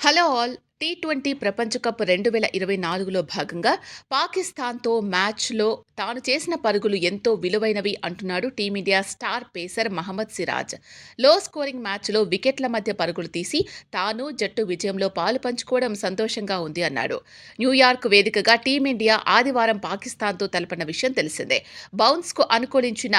Hello all. Tea twenty ప్రపంచ cup రెండు వేల ఇరవై నాలుగులో భాగంగా పాకిస్తాన్తో మ్యాచ్లో తాను చేసిన పరుగులు ఎంతో విలువైనవి అంటున్నాడు team India star pacer Mohammed Siraj. Low scoring మ్యాచ్లో వికెట్ల మధ్య పరుగులు తీసి తాను జట్టు విజయంలో పాలు పంచుకోవడం సంతోషంగా ఉంది అన్నాడు. న్యూయార్క్ వేదికగా టీమిండియా ఆదివారం పాకిస్తాన్తో తలపన విషయం తెలిసిందే. బౌన్స్కు అనుకూలించిన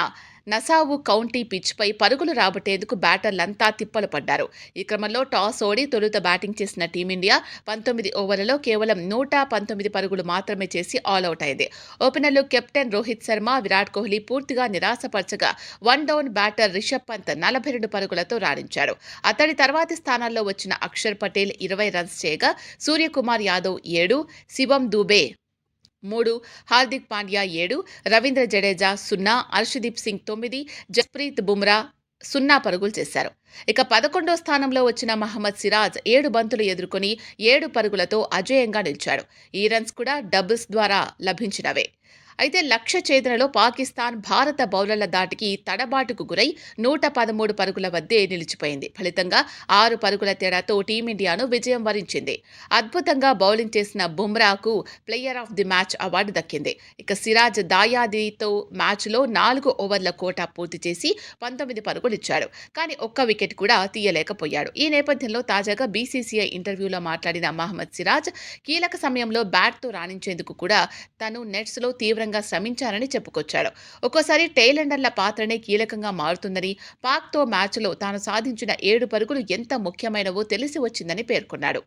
నసావు కౌంటీ పిచ్పై పరుగులు రాబట్టేందుకు బ్యాటర్లంతా తిప్పలు పడ్డారు. ఈ క్రమంలో టాస్ ఓడి తొలుత బ్యాటింగ్ చేసిన టీమిండియా పంతొమ్మిది ఓవర్లలో కేవలం నూట పంతొమ్మిది పరుగులు మాత్రమే చేసి ఆల్అవుట్ అయింది. ఓపెనర్లు కెప్టెన్ రోహిత్ శర్మ విరాట్ కోహ్లీ పూర్తిగా నిరాశపరచగా one down batter Rishabh Pant నలభై రెండు పరుగులతో రాణించాడు అతడి తర్వాతి స్థానాల్లో వచ్చిన అక్షర్ పటేల్ ఇరవై రన్స్ చేయగా సూర్యకుమార్ యాదవ్ ఏడు శివం దూబే మూడు హార్దిక్ పాండ్యా ఏడు రవీంద్ర జడేజా సున్నా హర్షదీప్ సింగ్ తొమ్మిది జస్ప్రీత్ బుమ్రా సున్నా పరుగులు చేశారు. ఇక పదకొండో స్థానంలో వచ్చిన మహమ్మద్ సిరాజ్ ఏడు బంతులు ఎదుర్కొని ఏడు పరుగులతో అజేయంగా నిలిచాడు. ఈ రన్స్ కూడా డబుల్స్ ద్వారా లభించినవే. అయితే లక్ష్య ఛేదనలో పాకిస్తాన్ భారత బౌలర్ల దాటికి తడబాటుకు గురై నూట పదమూడు పరుగుల వద్దే నిలిచిపోయింది. ఫలితంగా ఆరు పరుగుల తేడాతో టీమిండియాను విజయం వరించింది. అద్భుతంగా బౌలింగ్ చేసిన బుమ్రాకు player of the match award దక్కింది. ఇక సిరాజ్ దాయాదితో మ్యాచ్లో నాలుగు ఓవర్ల కోటా పూర్తి చేసి పంతొమ్మిది పరుగులు ఇచ్చాడు కానీ ఒక్క వికెట్ కూడా తీయలేకపోయాడు. ఈ నేపథ్యంలో తాజాగా బీసీసీఐ ఇంటర్వ్యూలో మాట్లాడిన మహమ్మద్ సిరాజ్ కీలక సమయంలో బ్యాట్తో రాణించేందుకు కూడా తను నెట్స్లో తీవ్రంగా తీవ్రంగా శ్రమించారని చెప్పుకొచ్చాడు. ఒక్కోసారి టైలెండర్ల పాత్రనే కీలకంగా మారుతుందని పాక్తో మ్యాచ్లో తాను సాధించిన ఏడు పరుగులు ఎంత ముఖ్యమైనవో తెలిసి వచ్చిందని పేర్కొన్నాడు.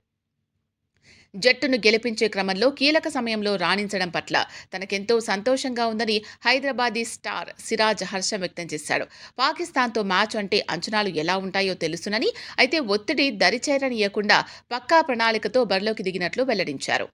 జట్టును గెలిపించే క్రమంలో కీలక సమయంలో రాణించడం పట్ల తనకెంతో సంతోషంగా ఉందని హైదరాబాదీ స్టార్ సిరాజ్ హర్షం వ్యక్తం చేశాడు. పాకిస్తాన్తో మ్యాచ్ అంటే అంచనాలు ఎలా ఉంటాయో తెలుసునని అయితే ఒత్తిడి దరిచేరనీయకుండా పక్కా ప్రణాళికతో బరిలోకి దిగినట్లు వెల్లడించారు.